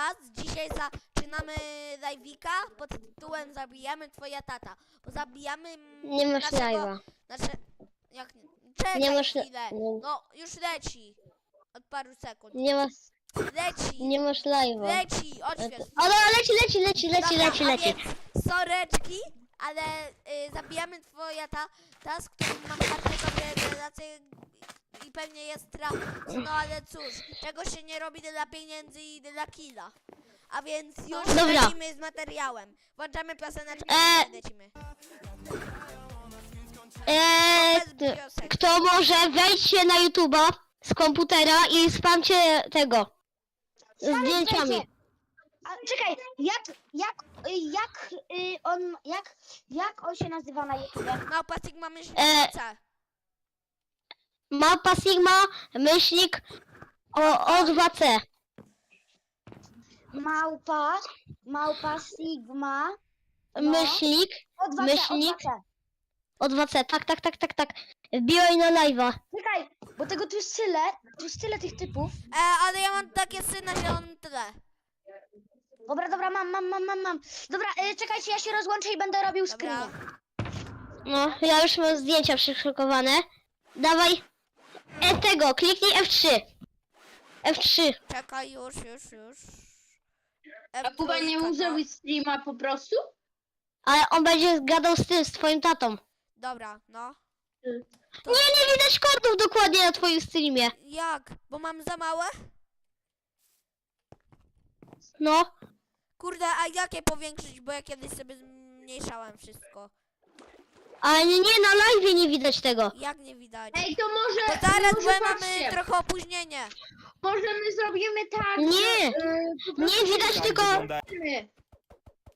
was. Dzisiaj zaczynamy live'ika pod tytułem Zabijamy twoja tata. Bo zabijamy Nie masz naszego- live'a. Nasze... Jak nie? Czekaj Nie masz chwilę. No, już leci. Od paru sekund. Nie masz, Leci. nie masz live'a. Leci, odśwież. Ale leci, leci, leci, leci, Dobra, leci, leci. Soreczki, ale y, zabijamy twoja ta, ta, z którym mam bardzo dobre relacje i pewnie jest tra... No ale cóż, czego się nie robi dla pieniędzy i dla killa. A więc już Dobra. lecimy z materiałem. Włączamy pioseneczkę E, i lecimy. Eee, Bez t- piosek. kto może wejdźcie na YouTube'a z komputera i spamcie tego. Z zdjęciami. A, czekaj, jak, jak, y, jak y, on, jak, jak on się nazywa na YouTube? Małpa Sigma E, myślica. Mapa Sigma, myślnik o, O2C. Małpa, małpa Sigma, No. Myślnik o 2C, Myślnik? o 2C. O2C. Tak, tak, tak, tak, tak. Wbiłej na live'a. Czekaj, bo tego tu jest tyle, tu jest tyle tych typów. E, ale ja mam takie syny na zielonym tle. Dobra, dobra, mam, mam, mam, mam, mam. Dobra, y, czekajcie, ja się rozłączę i będę robił Dobra. screena. No, ja już mam zdjęcia przyszykowane. Dawaj. E tego, kliknij F3. F3. Czekaj, już, już, już. A Kuba nie F3, mógł zrobić streama po prostu? Ale on będzie gadał z tym, z twoim tatą. Dobra, no. Nie, nie widać kodów dokładnie na twoim streamie. Jak? Bo mam za małe? No. Kurde, a jakie powiększyć, bo ja kiedyś sobie zmniejszałem wszystko. Ale nie, nie, na live widać tego. Jak nie widać? Ej, to może, Bo zaraz, może mamy patrzcie, trochę opóźnienie. może my zrobimy tak, Nie, że, po nie widać tylko zobaczymy.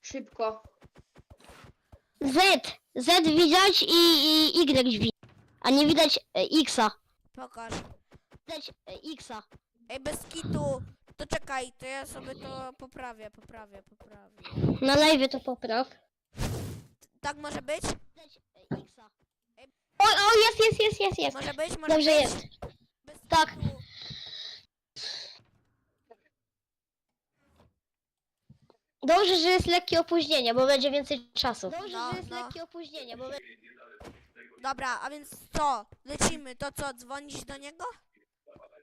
Szybko. Z. Z widać i, i Y widać. A nie widać e, Xa. Pokaż. Widać e, Xa. Ej, bez kitu. To czekaj, to ja sobie to poprawię, poprawię, poprawię. Na live to popraw. Tak może być? Widać e, Xa. O, o, jest, jest, jest, jest, jest. Może być? Może Dobrze być? jest. Bez Tak. Dobrze, że jest lekkie opóźnienie, bo będzie więcej czasu. Dobrze, No, że jest no. lekkie opóźnienie, bo będzie... Dobra, a więc co? Lecimy, to co? Dzwonić do niego?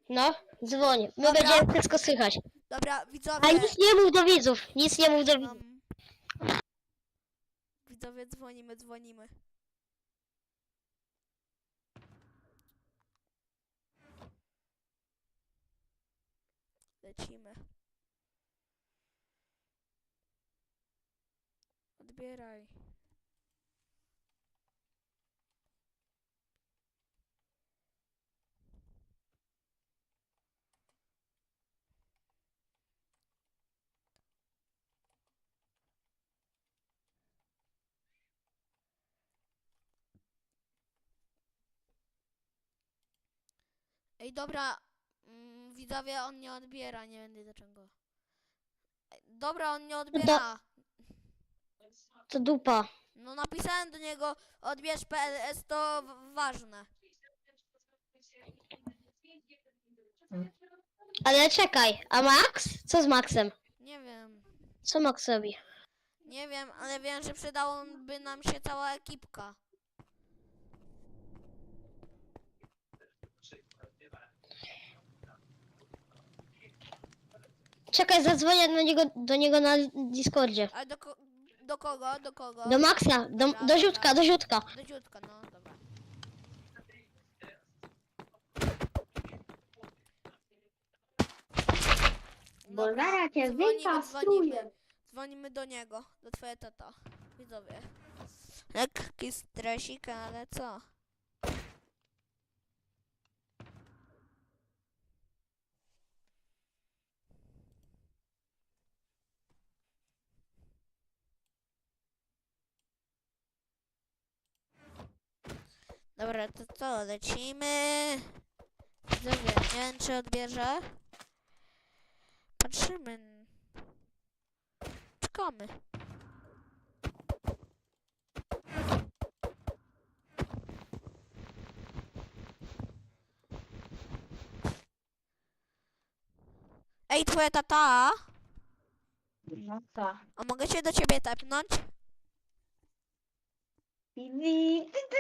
No, dzwoń. My Dobra. będziemy wszystko słychać. Dobra, widzowie. A nic nie mów do widzów. Nic nie mów do widzów. Um, widzowie, dzwonimy, dzwonimy. Lecimy. Odbieraj. Ej, dobra. Widzowie, on nie odbiera, nie wiem dlaczego. Dobra, on nie odbiera. To dupa. No napisałem do niego odbierz PLS, to w- ważne. Ale czekaj, a Max? Co z Maxem? Nie wiem. Co Max robi? Nie wiem, ale wiem, że przydałoby nam się cała ekipka. Czekaj, zadzwonię do niego, do niego na Discordzie. Ale do, ko- do kogo? Do kogo? Do Maxa, do, do Ziutka, do Ziutka. Do ciutka, no dobra. Bo Dobra, zaraz cię dzwonimy, wykastruję. dzwonimy. Do niego, do twojej tata. Widzowie. Lekki stresik, ale co? Dobra, to co, lecimy? Widzowie, nie wiem czy odbierze. Patrzymy. Czekamy. Ej, twoja tata? No. A mogę się do ciebie tepnąć? Bibi, ty, ty,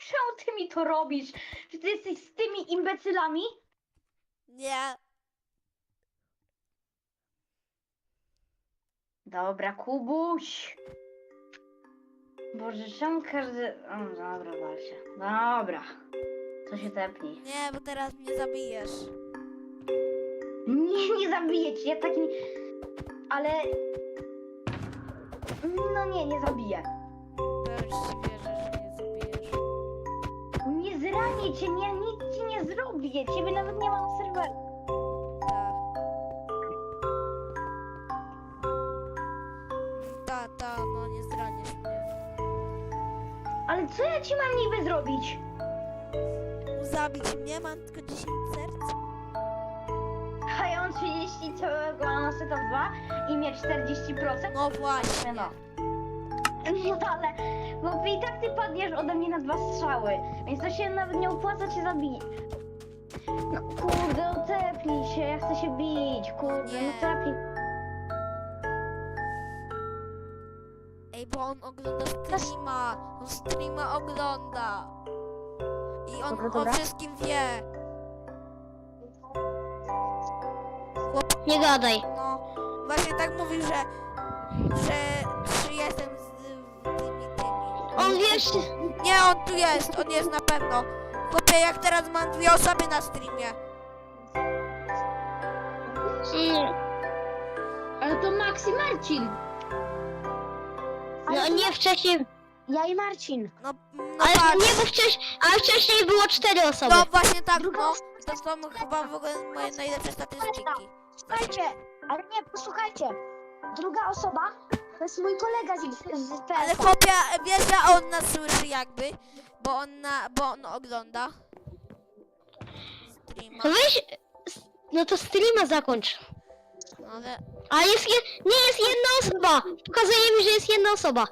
czemu ty mi to robisz? Czy ty jesteś z tymi imbecylami? Nie. Dobra, Kubuś. Boże, czemu każdy... O, dobra, Basia. Dobra. To się tepnij. Nie, bo teraz mnie zabijesz. Nie, nie zabiję cię, ja tak nie... Ale... No nie, nie zabiję. Już ci wierzę. Nie zranię cię, nie, nic ci nie zrobię. Ciebie nawet nie ma na serwerze. Ta, ta, no nie zraniesz mnie. Ale co ja ci mam niby zrobić? Zabić mnie? Mam tylko 10 serc? A ja mam 30 całego Anoseta 2 i mnie 40%. No właśnie. No. No ale, bo i tak ty padniesz ode mnie na dwa strzały, więc to się nawet nie opłaca cię zabić. No kurde, otepnij się, ja chcę się bić, kurde, no tepnij. Ej, bo on ogląda streama. On streama ogląda. I on Dobra, o wszystkim wie. Nie gadaj. No, właśnie tak mówił, że, że czy jestem. On Nie, on tu jest, on jest na pewno. Chłopie, jak teraz mam dwie osoby na streamie. mm, Ale to Max i Marcin. no nie wcześniej, Ja i Marcin. No, no ale patrz. nie, bo wcześniej, ale wcześniej było cztery osoby. No właśnie tak, no. To są chyba w ogóle moje najlepsze statystyki. Słuchajcie, ale nie, posłuchajcie. Druga osoba to jest mój kolega z, z Ale PS-a. chłopie, wiesz, że on nas słyszy jakby, bo on na, bo on ogląda. Streama. To weź, no to streama zakończ. No ale, Ale jest, je, nie jest jedna osoba. Pokazuje mi, że jest jedna osoba.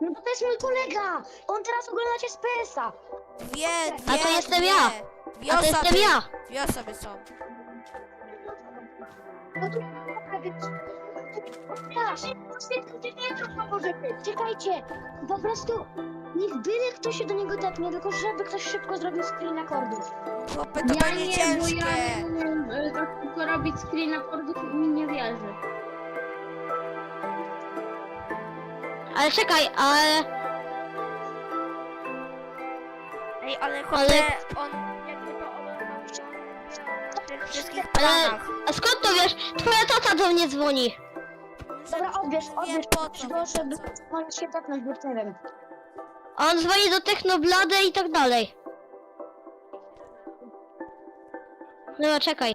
No to jest mój kolega. On teraz ogląda cię z PS-a. dwie, A to jestem dwie. ja. Dwie A to osoby. jestem ja. Dwie osoby są. No to tak. Czekajcie, po prostu niech byle ktoś się do niego tepnie, tylko żeby ktoś szybko zrobił screen akordów. Chłopie, to Ja będzie nie, bo ciężkie. ja nie umiem e, tak tylko robić screen akordów i mi nie wierzy. Ale czekaj, ale... Ej, ale chłopie, on jakby to tych wszystkich Ale- planach. A skąd to wiesz? Twoja tata do mnie dzwoni. Dobra, odbierz, odbierz. po co, Proszę, co. możesz się tepnąć, bo nie wiem. A on dzwoni do Technoblady i tak dalej. No czekaj.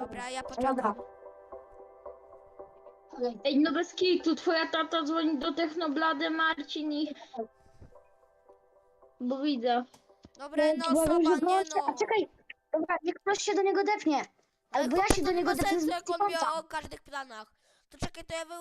Dobra, ja Dobra. poczekam. Ej, no bez kitu, twoja tata dzwoni do Technoblady, Marcin i... Bo widzę. Dobra, no Bo- osoba, bo- nie A no. czekaj, dobra, niech ktoś się do niego depnie. Ale Albo ja się do nie niego sensu, jak on Wikipanta. o każdych planach. To czekaj, to ja wy